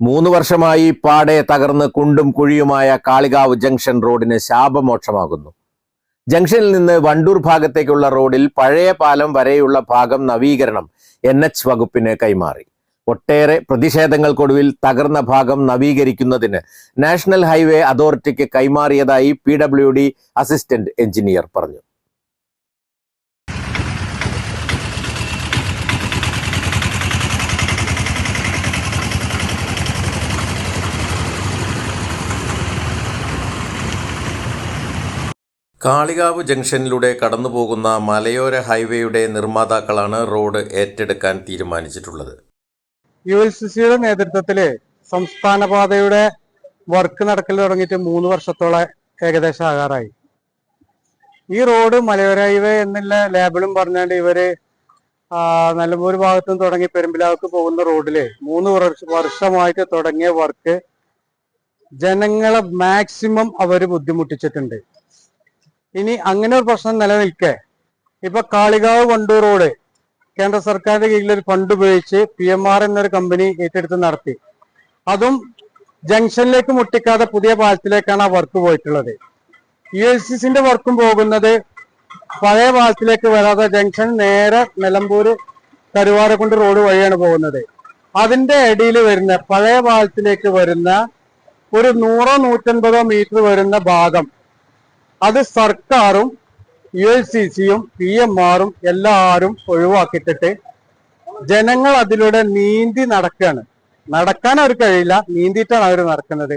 മൂന്ന് വർഷമായി പാടെ തകർന്ന് കുണ്ടും കുഴിയുമായ കാളികാവ് ജംഗ്ഷൻ റോഡിന് ശാപമോക്ഷമാകുന്നു. ജംഗ്ഷനിൽ നിന്ന് വണ്ടൂർ ഭാഗത്തേക്കുള്ള റോഡിൽ പഴയ പാലം വരെയുള്ള ഭാഗം നവീകരണം എൻ എച്ച് വകുപ്പിന് കൈമാറി. ഒട്ടേറെ പ്രതിഷേധങ്ങൾക്കൊടുവിൽ തകർന്ന ഭാഗം നവീകരിക്കുന്നതിന് നാഷണൽ ഹൈവേ അതോറിറ്റിക്ക് കൈമാറിയതായി P W D assistant engineer പറഞ്ഞു. കാളികാവ് ജംഗ്ഷനിലൂടെ കടന്നുപോകുന്ന മലയോര ഹൈവേയുടെ നിർമ്മാതാക്കളാണ് റോഡ് ഏറ്റെടുക്കാൻ തീരുമാനിച്ചിട്ടുള്ളത്. യു എൽ സി സിയുടെ നേതൃത്വത്തിൽ സംസ്ഥാന പാതയുടെ വർക്ക് നടക്കൽ തുടങ്ങിയിട്ട് മൂന്ന് വർഷത്തോളം ഏകദേശം ആകാറായി. ഈ റോഡ് മലയോര ഹൈവേ എന്നുള്ള ലേബിളും പറഞ്ഞാണ്ട് ഇവർ നിലമ്പൂർ ഭാഗത്തു നിന്ന് തുടങ്ങി പെരുമ്പിലാവക്ക് പോകുന്ന റോഡിൽ മൂന്ന് വർഷമായിട്ട് തുടങ്ങിയ വർക്ക് ജനങ്ങളെ മാക്സിമം അവർ ബുദ്ധിമുട്ടിച്ചിട്ടുണ്ട്. ഇനി അങ്ങനെ ഒരു പ്രശ്നം നിലനിൽക്കെ. ഇപ്പൊ കാളികാവ് വണ്ടൂർ റോഡ് കേന്ദ്ര സർക്കാരിന്റെ കീഴിൽ ഒരു ഫണ്ട് ഉപയോഗിച്ച് പി എം ആർ എന്നൊരു കമ്പനി ഏറ്റെടുത്ത് നടത്തി. അതും ജംഗ്ഷനിലേക്ക് മുട്ടിക്കാതെ പുതിയ പാലത്തിലേക്കാണ് ആ വർക്ക് പോയിട്ടുള്ളത്. യു എസ് സിന്റെ വർക്കും പോകുന്നത് പഴയ പാലത്തിലേക്ക് വരാതെ ജംഗ്ഷൻ നേരെ നിലമ്പൂര് കരുവാരക്കുണ്ട് റോഡ് വഴിയാണ് പോകുന്നത്. അതിന്റെ ഇടയിൽ വരുന്ന പഴയ പാലത്തിലേക്ക് വരുന്ന ഒരു നൂറോ നൂറ്റൻപതോ മീറ്റർ വരുന്ന ഭാഗം അത് സർക്കാരും യു എൽ സി സിയും പി എം ആറും എല്ലാവരും ഒഴിവാക്കിയിട്ടിട്ട് ജനങ്ങൾ അതിലൂടെ നീന്തി നടക്കുകയാണ് നടക്കാൻ അവർ കഴിയില്ല നീന്തിയിട്ടാണ് അവർ നടക്കുന്നത്.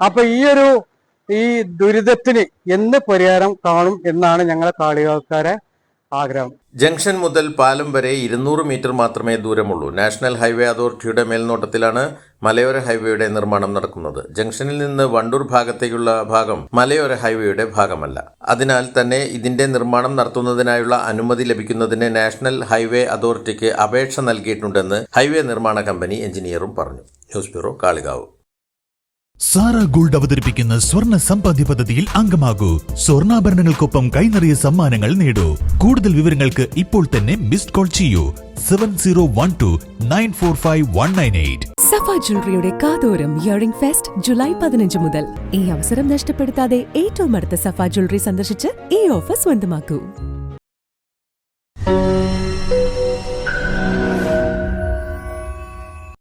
അപ്പൊ ഈ ഒരു ഈ ദുരിതത്തിന് എന്ന് പരിഹാരം കാണും എന്നാണ് ഞങ്ങളെ കാളികാക്കാരെ ആഗ്രഹം. ജംഗ്ഷൻ മുതൽ പാലം വരെ ഇരുന്നൂറ് മീറ്റർ മാത്രമേ ദൂരമുള്ളൂ. നാഷണൽ ഹൈവേ അതോറിറ്റിയുടെ മേൽനോട്ടത്തിലാണ് മലയോര ഹൈവേയുടെ നിർമ്മാണം നടക്കുന്നത്. ജംഗ്ഷനിൽ നിന്ന് വണ്ടൂർ ഭാഗത്തേക്കുള്ള ഭാഗം മലയോര ഹൈവേയുടെ ഭാഗമല്ല. അതിനാൽ തന്നെ ഇതിന്റെ നിർമ്മാണം നടത്തുന്നതിനായുള്ള അനുമതി ലഭിക്കുന്നതിന് നാഷണൽ ഹൈവേ അതോറിറ്റിക്ക് അപേക്ഷ നൽകിയിട്ടുണ്ടെന്ന് ഹൈവേ നിർമ്മാണ കമ്പനി എഞ്ചിനീയറും പറഞ്ഞു. News bureau Kalikavu. Sara gold അവതരിപ്പിക്കുന്ന സ്വർണ സമ്പാദ്യ പദ്ധതിയിൽ അംഗമാകൂ. സ്വർണാഭരണങ്ങൾക്കൊപ്പം കൈനിറിയ സമ്മാനങ്ങൾ നേടൂ. കൂടുതൽ വിവരങ്ങൾക്ക് ഇപ്പോൾ തന്നെ മിസ്ഡ് കോൾ ചെയ്യൂ. Seven zero one two nine four five one nine eight Safa ജ്വല്ലറിയുടെ കാതോരം ഇയറിംഗ് ഫെസ്റ്റ് ജൂലൈ പതിനഞ്ച് മുതൽ. ഈ അവസരം നഷ്ടപ്പെടുത്താതെ ഏറ്റവും അടുത്ത സഫ ജ്വല്ലറി സന്ദർശിച്ച് ഈ ഓഫർ സ്വന്തമാക്കൂ.